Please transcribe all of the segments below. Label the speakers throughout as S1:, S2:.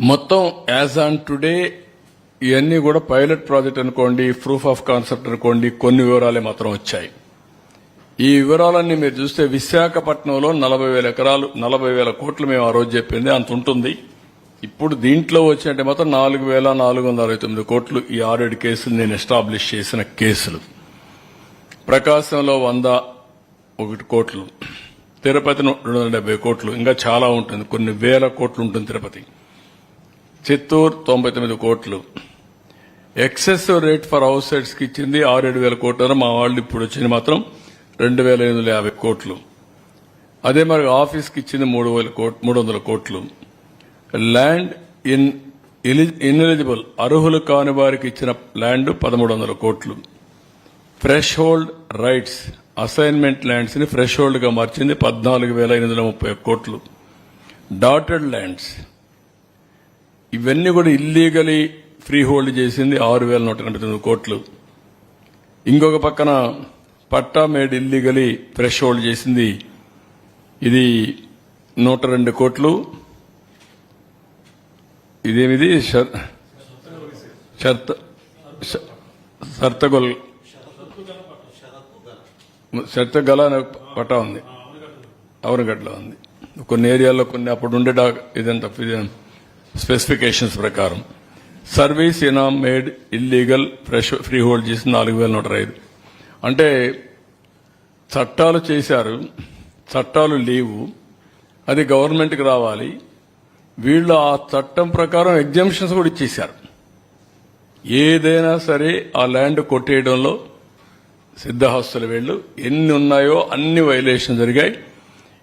S1: మొత్తం as on today ఇవన్నీ కూడా పైలట్ ప్రాజెక్ట్ అనుకోండి ప్రూఫ్ ఆఫ్ కాన్సెప్ట్ అనుకోండి కొన్ని వివరాలే మాత్రం వచ్చాయి. ఈ వివరాలన్నీ మీరు చూస్తే విశాఖపట్నంలో నలభై వేల ఎకరాలు నలభై వేల కోట్లు మేము ఆ రోజు చెప్పింది అంత ఉంటుంది. ఇప్పుడు దీంట్లో వచ్చినట్టే మాత్రం నాలుగు వేల నాలుగు వందల అరవై తొమ్మిది కోట్లు ఈ ఆరేడు కేసులు నేను ఎస్టాబ్లిష్ చేసిన కేసులు. ప్రకాశంలో వంద ఒకటి కోట్లు తిరుపతి రెండు వందల డెబ్బై కోట్లు ఇంకా చాలా ఉంటుంది కొన్ని వేల కోట్లు ఉంటుంది తిరుపతి. చిత్తూరు తొంభై తొమ్మిది కోట్లు. ఎక్సెస్ రేట్ ఫర్ హౌస్ సైడ్స్కి ఇచ్చింది ఆరేడు వేల కోట్లు మా వాళ్ళు ఇప్పుడు వచ్చింది మాత్రం రెండు వేల ఎనిమిది వందల యాభై కోట్లు. అదే మరి ఆఫీస్కి ఇచ్చింది మూడు వేల కోట్ మూడు వందల కోట్లు. ల్యాండ్ ఇన్ ఇన్ఎలిజిబుల్ అర్హులు కాని వారికి ఇచ్చిన ల్యాండ్ పదమూడు వందల కోట్లు. ఫ్రెష్ హోల్డ్ రైట్స్ అసైన్మెంట్ ల్యాండ్స్ని ఫ్రెష్ హోల్డ్గా మార్చింది పద్నాలుగు వేల ఎనిమిది వందల ముప్పై ఒక్క కోట్లు. డాటెడ్ ల్యాండ్స్ ఇవన్నీ కూడా ఇల్లీగలీ ఫ్రీ హోల్డ్ చేసింది ఆరు వేల నూట ఎనభై తొమ్మిది కోట్లు. ఇంకొక పక్కన patta made illegally fresh hold చేసింది ఇది నూట రెండు కోట్లు. ఇదేమిది? షర్త షర్తగొల్ షర్తగల అనే పట్టా ఉంది. అవనగడ్డలో ఉంది. కొన్ని ఏరియాల్లో కొన్ని అప్పుడు ఉండే డా- ఇదంతా స్పెసిఫికేషన్స్ ప్రకారం service ఇనామ్ made illegal fresh free hold చేసి నాలుగు వేల నూట ఐదు. అంటే చట్టాలు చేశారు చట్టాలు లేవు అది గవర్నమెంట్కి రావాలి. వీళ్ళు ఆ చట్టం ప్రకారం ఎగ్జామ్షన్స్ కూడా ఇచ్చేశారు. ఏదైనా సరే ఆ ల్యాండ్ కొట్టేయడంలో సిద్ధహస్తుల వీళ్ళు. ఎన్ని ఉన్నాయో అన్ని వైలేషన్ జరిగాయి.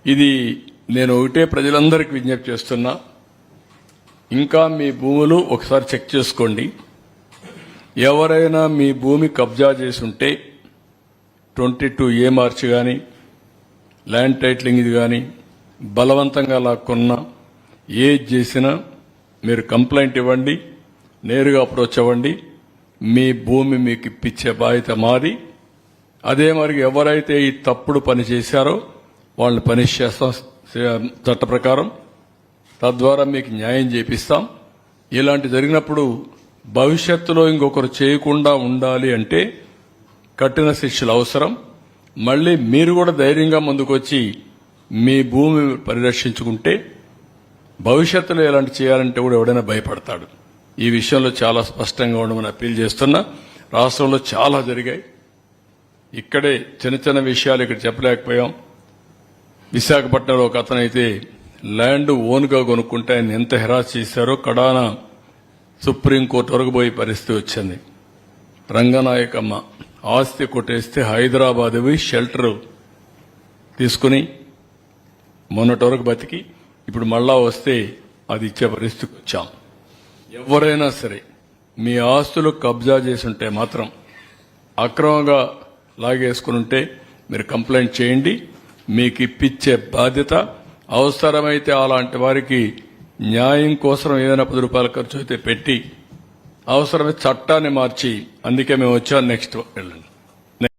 S1: ఇది నేను ఒకటే ప్రజలందరికీ విజ్ఞప్తి చేస్తున్నా. ఇంకా మీ భూములు ఒకసారి చెక్ చేసుకోండి. ఎవరైనా మీ భూమి కబ్జా చేసి ఉంటే ట్వంటీ టూ ఏ మార్చి కానీ ల్యాండ్ టైటిలింగ్ ఇది కానీ బలవంతంగా లాక్కున్నా ఏది చేసినా మీరు కంప్లైంట్ ఇవ్వండి నేరుగా అప్రోచ్ అవ్వండి మీ భూమి మీకు ఇప్పించే బాధ్యత మాది. అదే మరి ఎవరైతే ఈ తప్పుడు పని చేశారో వాళ్ళని పనిష్ చేస్తాం చట్ట ప్రకారం తద్వారా మీకు న్యాయం చేపిస్తాం. ఇలాంటి జరిగినప్పుడు భవిష్యత్తులో ఇంకొకరు చేయకుండా ఉండాలి అంటే కఠిన శిక్షలు అవసరం. మళ్ళీ మీరు కూడా ధైర్యంగా ముందుకొచ్చి మీ భూమి పరిరక్షించుకుంటే భవిష్యత్తులో ఎలాంటి చేయాలంటే కూడా ఎవడైనా భయపడతాడు. ఈ విషయంలో చాలా స్పష్టంగా ఉండమని అప్పీల్ చేస్తున్నా. రాష్ట్రంలో చాలా జరిగాయి. ఇక్కడే చిన్న చిన్న విషయాలు ఇక్కడ చెప్పలేకపోయాం. విశాఖపట్నంలో ఒక అతనైతే ల్యాండ్ ఓన్గా కొనుక్కుంటే ఆయన ఎంత హెరాస్ చేశారో కడాన సుప్రీంకోర్టు వరకు పోయే పరిస్థితి వచ్చింది. రంగనాయకమ్మ ఆస్తి కొట్టేస్తే హైదరాబాద్ పోయి షెల్టర్ తీసుకుని మొన్నటి వరకు బతికి ఇప్పుడు మళ్ళా వస్తే అది ఇచ్చే పరిస్థితికి వచ్చాం. ఎవరైనా సరే మీ ఆస్తులు కబ్జా చేసుంటే మాత్రం అక్రమంగా లాగేసుకుని ఉంటే మీరు కంప్లైంట్ చేయండి. మీకు ఇప్పించే బాధ్యత అవసరమైతే అలాంటి వారికి న్యాయం కోసం ఏదైనా పది రూపాయల ఖర్చు అయితే పెట్టి అవసరమైతే చట్టాన్ని మార్చి అందుకే మేము వచ్చాం నెక్స్ట్ వెళ్ళండి.